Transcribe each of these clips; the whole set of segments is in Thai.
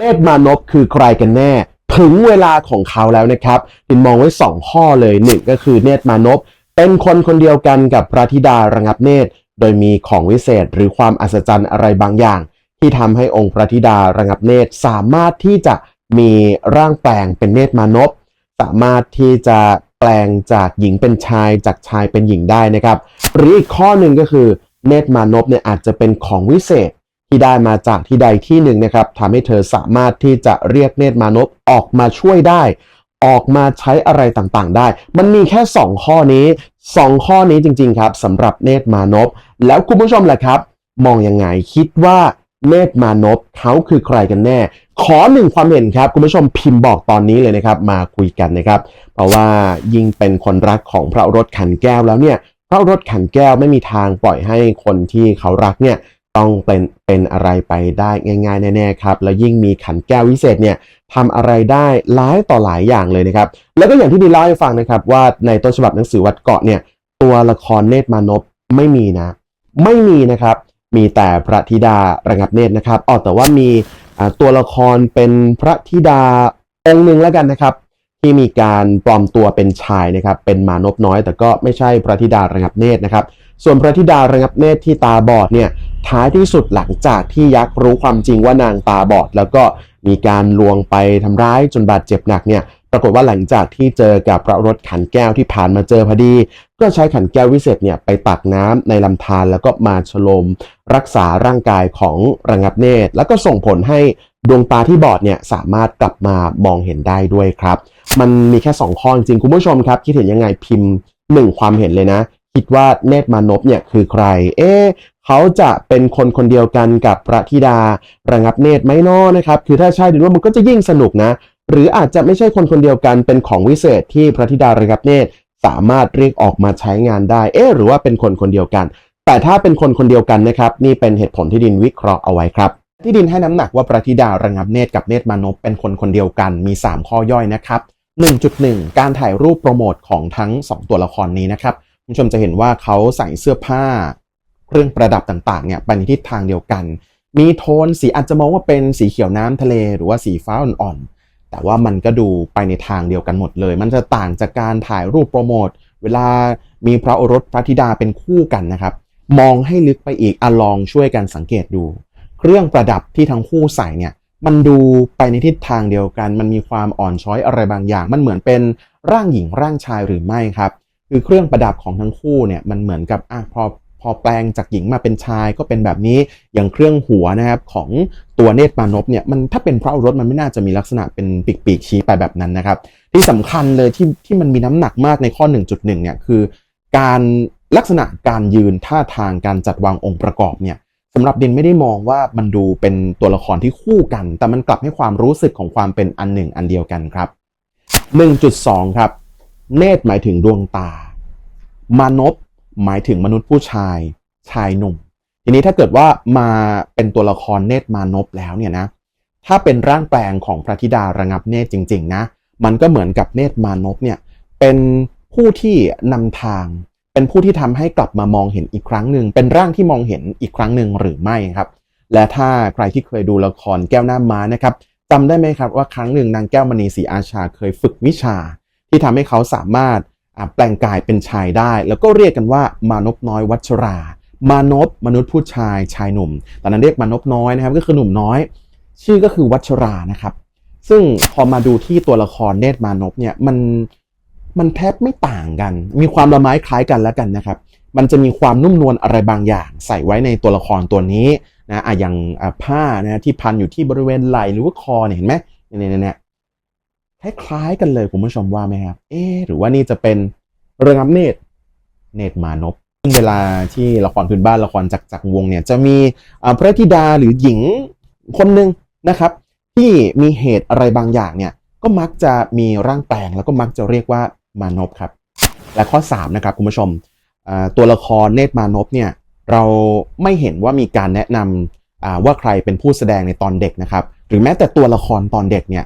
เนตรมานพคือใครกันแน่ ถึงเวลาของเขาแล้วนะครับดินมองไว้ 2 ข้อเลยหนึ่งก็คือเนตรมานพเป็นคนคนเดียวกันกับพระธิดาระงับเนตร โดยมีของวิเศษหรือความอัศจรรย์อะไรบางอย่าง ที่ทำให้องค์พระธิดาระงับเนตร สามารถที่จะมีร่างแปลงเป็นเนตรมานพสามารถที่จะแปลงจากหญิงเป็นชายจากชายเป็นหญิงได้นะครับ หรืออีกข้อหนึ่งก็คือเนตรมานพเนี่ยอาจจะเป็นของวิเศษ ที่ได้มาจากที่ใดที่หนึ่งนะครับทำให้เธอสามารถที่จะเรียกเนตรมานพออกมาช่วยได้ ออกมาใช้อะไรต่างๆ ได้ มันมีแค่ 2 ข้อนี้ 2 ข้อนี้จริง ๆ ครับสำหรับเนตรมานพแล้วคุณผู้ชมล่ะครับ มองยังไงคิดว่าเนตรมานพเขาคือใครกันแน่ ขอหนึ่งความเห็นครับ คุณผู้ชมพิมพ์บอกตอนนี้เลยนะครับ มาคุยกันนะครับ เพราะว่ายิ่งเป็นคนรักของพระรถขันแก้วแล้วเนี่ยพระรถขันแก้วไม่มีทางปล่อยให้คนที่เขารักเนี่ย ต้องเป็นเป็นอะไรไปได้ง่ายๆแน่ๆครับ แล้วยิ่งมีขันแก้ววิเศษเนี่ยทำอะไรได้หลายต่อหลายอย่างเลยนะครับ แล้วก็อย่างที่ดีเล่าให้ฟังนะครับ ว่าในต้นฉบับหนังสือวัดเกาะเนี่ยตัวละครเนตรมานพไม่มีนะ ไม่มีนะครับ มีแต่พระธิดาระงับเนตรนะครับอ๋อแต่ว่ามีตัวละครเป็นพระธิดาองค์หนึ่งแล้วกันนะครับ ที่มีการปลอมตัวเป็นชายนะครับ เป็นมานพน้อย แต่ก็ไม่ใช่พระธิดาระงับเนตรนะครับ ส่วนพระธิดาระงับเนตรที่ตาบอดเนี่ยท้ายที่สุดหลังจากที่ยักษ์รู้ความจริงว่านางตาบอด แล้วก็มีการลวงไปทำร้ายจนบาดเจ็บหนักเนี่ยปรากฏว่าหลังจากที่เจอกับพระรถขันแก้วที่ผ่านมาเจอพอดี ก็ใช้ขันแก้ววิเศษเนี่ยไปตักน้ำในลำธารแล้วก็มาฉลม รักษาร่างกายของระงับเนตร แล้วก็ส่งผลให้ดวงตาที่บอดเนี่ยสามารถกลับมามองเห็นได้ด้วยครับ มันมีแค่ 2 ข้อจริงคุณผู้ชมครับ คิดเห็นยังไงพิมพ์ 1 ความเห็นเลยนะ คิดว่าเนตรมานพเนี่ยคือใคร เอ๊ะเขาจะเป็นคนคนเดียวกันกับพระธิดาระงับเนตรไหมน้อนะครับ คือถ้าใช่ดิว่ามันก็จะยิ่งสนุกนะ หรืออาจจะไม่ใช่คนคนเดียวกันเป็นของวิเศษที่พระธิดาระงับเนตรสามารถเรียกออกมาใช้งานได้ เอ๊ะหรือว่าเป็นคนคนเดียวกัน แต่ถ้าเป็นคนคนเดียวกันนะครับ นี่เป็นเหตุผลที่ดินวิเคราะห์เอาไว้ครับที่ดินให้น้ำหนักว่าพระธิดาระงับเนตรกับเนตรมานพเป็นคนคนเดียวกันมี 3 ข้อย่อยนะครับ 1.1 การถ่ายรูปโปรโมทของทั้ง 2 ตัวละครนี้นะครับ คุณผู้ชมจะเห็นว่าเขาใส่เสื้อผ้า เครื่องประดับต่างๆเนี่ยไปในทิศทางเดียวกัน มีโทนสีอาจจะมองว่าเป็นสีเขียวน้ำทะเลหรือว่าสีฟ้าอ่อนๆแต่ว่ามันก็ดูไปในทางเดียวกันหมดเลย มันจะต่างจากการถ่ายรูปโปรโมทเวลามีพระโอรสพระธิดาเป็นคู่กันนะครับ มองให้ลึกไปอีกอลองช่วยกันสังเกตดู เครื่องประดับที่ทั้งคู่ใส่เนี่ยมันดูไปในทิศทางเดียวกัน มันมีความอ่อนช้อยอะไรบางอย่าง มันเหมือนเป็นร่างหญิงร่างชายหรือไม่ครับ คือเครื่องประดับของทั้งคู่เนี่ยมันเหมือนกับอะพอพอแปลงจากหญิงมาเป็นชายก็เป็นแบบนี้อย่างเครื่องหัวนะครับของตัวเนตรมานพเนี่ยมันถ้าเป็นพระโอรสมันไม่น่าจะมีลักษณะเป็นปีกๆชี้ไปแบบนั้นนะครับ ที่สำคัญเลยที่ที่มันมีน้ำหนักมากในข้อ 1.1เนี่ยคือ การลักษณะการยืนท่าทางการจัดวางองค์ประกอบเนี่ยสำหรับเดนไม่ได้มองว่ามันดูเป็นตัวละครที่คู่กัน แต่มันกลับให้ความรู้สึกของความเป็นอันหนึ่งอันเดียวกันครับ 1.2 ครับ เนตรหมายถึงดวงตา มานพหมายถึงมนุษย์ผู้ชาย ชายหนุ่ม ทีนี้ถ้าเกิดว่ามาเป็นตัวละครเนตรมานพแล้วเนี่ยนะ ถ้าเป็นร่างแปลงของพระธิดาระงับเนตรจริง ๆ นะ มันก็เหมือนกับเนตรมานพเนี่ยเป็นผู้ที่นำทาง เป็นผู้ที่ทำให้กลับมามองเห็นอีกครั้งหนึ่ง เป็นร่างที่มองเห็นอีกครั้งหนึ่งหรือไม่ครับ และถ้าใครที่เคยดูละครแก้วหน้าม้านะครับจำได้ไหมครับว่าครั้งหนึ่งนางแก้วมณีศรีอาชาเคยฝึกวิชา ที่ทำให้เขาสามารถแปลงกายเป็นชายได้ แล้วก็เรียกกันว่ามานพน้อยวัชรา มานพมนุษย์ผู้ชายชายหนุ่ม ตอนนั้นเรียกมานพน้อยนะครับก็คือหนุ่มน้อย ชื่อก็คือวัชรานะครับ ซึ่งพอมาดูที่ตัวละครเนตรมานพเนี่ยมันมันแทบไม่ต่างกัน มีความละไม้คล้ายกันแล้วกันนะครับ มันจะมีความนุ่มนวลอะไรบางอย่าง ใส่ไว้ในตัวละครตัวนี้นะอะอย่างผ้านะที่พันอยู่ที่บริเวณไหล่หรือว่าคอเนี่ยเห็นไหมเนี่ยเนี่ยเนี่ย คล้ายๆกันเลยคุณผู้ชมว่าไหมครับ เอ๊หรือว่านี่จะเป็นเระงับเนตเนตมานพซึ่งเวลาที่ละครพื้นบ้านละครจักจักวงเนี่ยจะมีพระธิดาหรือหญิงคนหนึ่งนะครับ ที่มีเหตุอะไรบางอย่างเนี่ยก็มักจะมีร่างแปลงแล้วก็มักจะเรียกว่ามานพครับ และข้อ3นะครับคุณผู้ชมตัวละครเนตรมานพเนี่ยเราไม่เห็นว่ามีการแนะนำว่าใครเป็นผู้แสดงในตอนเด็กนะครับ หรือแม้แต่ตัวละครตอนเด็กเนี่ย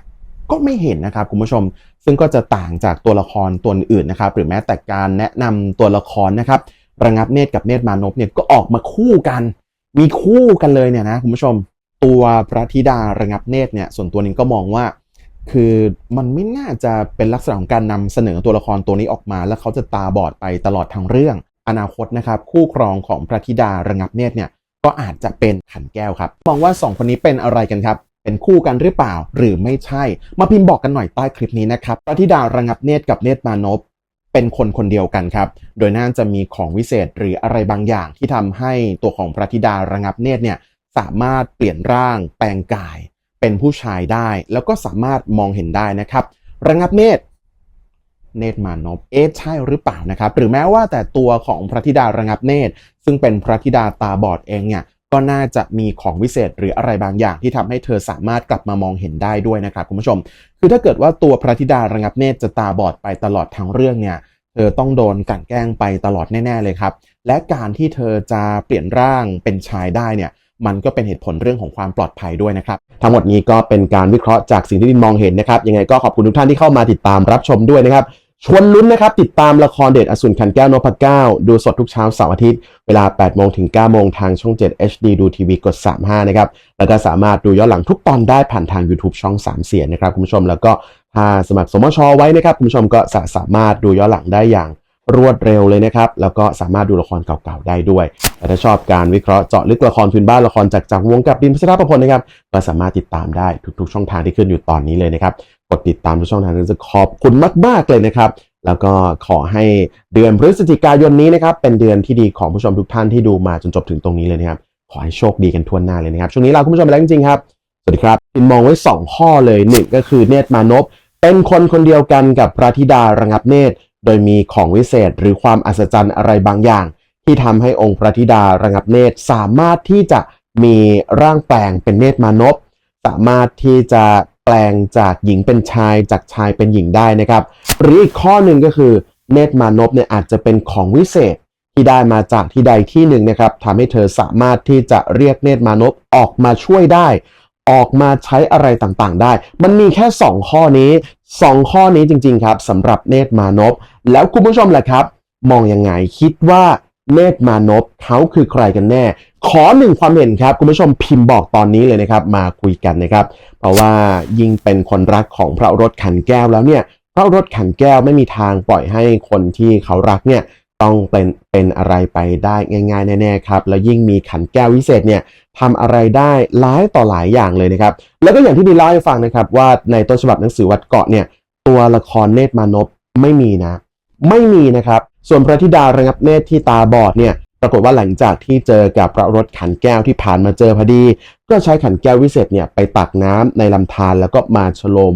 ก็ไม่เห็นนะครับคุณผู้ชม ซึ่งก็จะต่างจากตัวละครตัวอื่นนะครับ หรือแม้แต่การแนะนำตัวละครนะครับ ระงับเนตรกับเนตรมานพเนี่ยก็ออกมาคู่กัน มีคู่กันเลยเนี่ยนะคุณผู้ชม ตัวพระธิดาระงับเนตรเนี่ยส่วนตัวนี้ก็มองว่า คือมันไม่น่าจะเป็นลักษณะของการนำเสนอตัวละครตัวนี้ออกมา แล้วเขาจะตาบอดไปตลอดทั้งเรื่อง อนาคตนะครับ คู่ครองของพระธิดาระงับเนตรเนี่ยก็อาจจะเป็นขันแก้วครับ มองว่าสองคนนี้เป็นอะไรกันครับ เป็นคู่กันหรือเปล่า หรือไม่ใช่ มาพิมพ์บอกกันหน่อยใต้คลิปนี้นะครับพระธิดาระงับเนตรกับเนตรมานพเป็นคนคนเดียวกันครับ โดยน่าจะมีของวิเศษหรืออะไรบางอย่างที่ทำให้ตัวของพระธิดาระงับเนตรเนี่ยสามารถเปลี่ยนร่างแปลงกาย เป็นผู้ชายได้ แล้วก็สามารถมองเห็นได้นะครับ ระงับเนตรเนตรมานพเอ๊ะใช่หรือเปล่านะครับ หรือแม้ว่าแต่ตัวของพระธิดาระงับเนตร ซึ่งเป็นพระธิดาตาบอดเองเนี่ย ก็น่าจะมีของวิเศษหรืออะไรบางอย่างที่ทำให้เธอสามารถกลับมามองเห็นได้ด้วยนะครับคุณผู้ชม คือถ้าเกิดว่าตัวพระธิดาระงับเนตรจะตาบอดไปตลอดทั้งเรื่องเนี่ยเธอต้องโดนกลั่นแกล้งไปตลอดแน่ ๆเลยครับ และการที่เธอจะเปลี่ยนร่างเป็นชายได้เนี่ยมันก็เป็นเหตุผลเรื่องของความปลอดภัยด้วยนะครับ ทั้งหมดนี้ก็เป็นการวิเคราะห์จากสิ่งที่ดินมองเห็นนะครับ ยังไงก็ขอบคุณทุกท่านที่เข้ามาติดตามรับชมด้วยนะครับ ชวนลุ้นนะครับ ติดตามละครเดชอสูรขันแก้วนพเก้า ดูสดทุกเช้าเสาร์อาทิตย์ เวลา 8 โมงถึง 9 โมงทางช่อง 7 HD ดูทีวีกด 35 นะครับ แล้วก็สามารถดูย้อนหลังทุกตอนได้ผ่านทาง YouTube ช่อง 3 เสียงนะครับ คุณผู้ชมแล้วก็ถ้าสมัครสมชไว้นะครับ คุณผู้ชมก็สามารถดูย้อนหลังได้อย่างรวดเร็วเลยนะครับ แล้วก็สามารถดูละครเก่าๆได้ด้วยแต่ถ้าชอบการวิเคราะห์เจาะลึกละครพื้นบ้านละครจากจากวงกับดินพัชรประพลนะครับก็สามารถติดตามได้ทุกๆ ช่องทางที่ขึ้นอยู่ตอนนี้เลยนะครับ ดติดตามทุกช่องทางนั้จะขอบคุณมาก ๆ เลยนะครับ แล้วก็ขอให้เดือนพฤศจิกายนนี้นะครับ เป็นเดือนที่ดีของผู้ชมทุกท่านที่ดูมาจนจบถึงตรงนี้เลยนะครับ ขอให้โชคดีกันทั่วหน้าเลยนะครับ ช่วงนี้ลาคุณผู้ชมไปแล้วจริงๆครับ สวัสดีครับอินมองไว้ 2 ข้อเลยหนึ่งก็คือเนตรมานพเป็นคนคนเดียวกันกับพระธิดาระงับเนตร โดยมีของวิเศษหรือความอัศจรรย์อะไรบางอย่าง ที่ทำให้องค์พระธิดาระงับเนตรสามารถที่จะมีร่างแปลงเป็นเนตรมานพสามารถที่จะ แปลงจากหญิงเป็นชายจากชายเป็นหญิงได้นะครับ หรืออีกข้อหนึ่งก็คือเนตรมานพเนี่ยอาจจะเป็นของวิเศษที่ได้มาจากที่ใดที่หนึ่งนะครับทำให้เธอสามารถที่จะเรียกเนตรมานพออกมาช่วยได้ ออกมาใช้อะไรต่างๆ ได้ มันมีแค่ 2 ข้อนี้ 2 ข้อนี้จริง ๆ ครับสำหรับเนตรมานพแล้วคุณผู้ชมแหละครับ มองยังไงคิดว่า เนตรมานพเขาคือใครกันแน่ ขอหนึ่งความเห็นครับ คุณผู้ชมพิมพ์บอกตอนนี้เลยนะครับ มาคุยกันนะครับ เพราะว่ายิ่งเป็นคนรักของพระรถขันแก้วแล้วเนี่ยพระรถขันแก้วไม่มีทางปล่อยให้คนที่เขารักเนี่ยต้องเป็นเป็นอะไรไปได้ง่ายๆแน่ๆครับแล้วยิ่งมีขันแก้ววิเศษเนี่ยทำอะไรได้หลายต่อหลายอย่างเลยนะครับแล้วก็อย่างที่ดีเล่าให้ฟังนะครับ ว่าในต้นฉบับหนังสือวัดเกาะเนี่ยตัวละครเนตรมานพไม่มีนะ ไม่มีนะครับ ส่วนพระธิดาระงับเนตรที่ตาบอดเนี่ยปรากฏว่าหลังจากที่เจอกับพระรถขันแก้วที่ผ่านมาเจอพอดี ก็ใช้ขันแก้ววิเศษเนี่ยไปตักน้ำในลำธารแล้วก็มาฉลม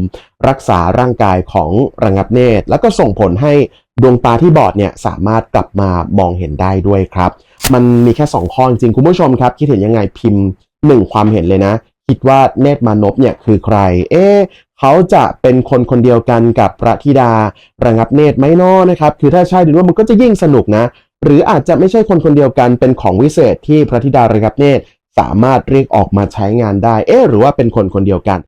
รักษาร่างกายของระงับเนตร แล้วก็ส่งผลให้ดวงตาที่บอดเนี่ยสามารถกลับมามองเห็นได้ด้วยครับ มันมีแค่ 2 ข้อจริงคุณผู้ชมครับ คิดเห็นยังไงพิมพ์ 1 ความเห็นเลยนะ คิดว่าเนตรมานพเนี่ยคือใคร เอ๊ะเขาจะเป็นคนคนเดียวกันกับพระธิดาระงับเนตรไหมน้อนะครับ คือถ้าใช่ดูว่ามันก็จะยิ่งสนุกนะ หรืออาจจะไม่ใช่คนคนเดียวกันเป็นของวิเศษที่พระธิดาระงับเนตรสามารถเรียกออกมาใช้งานได้ เอ๊ะหรือว่าเป็นคนคนเดียวกัน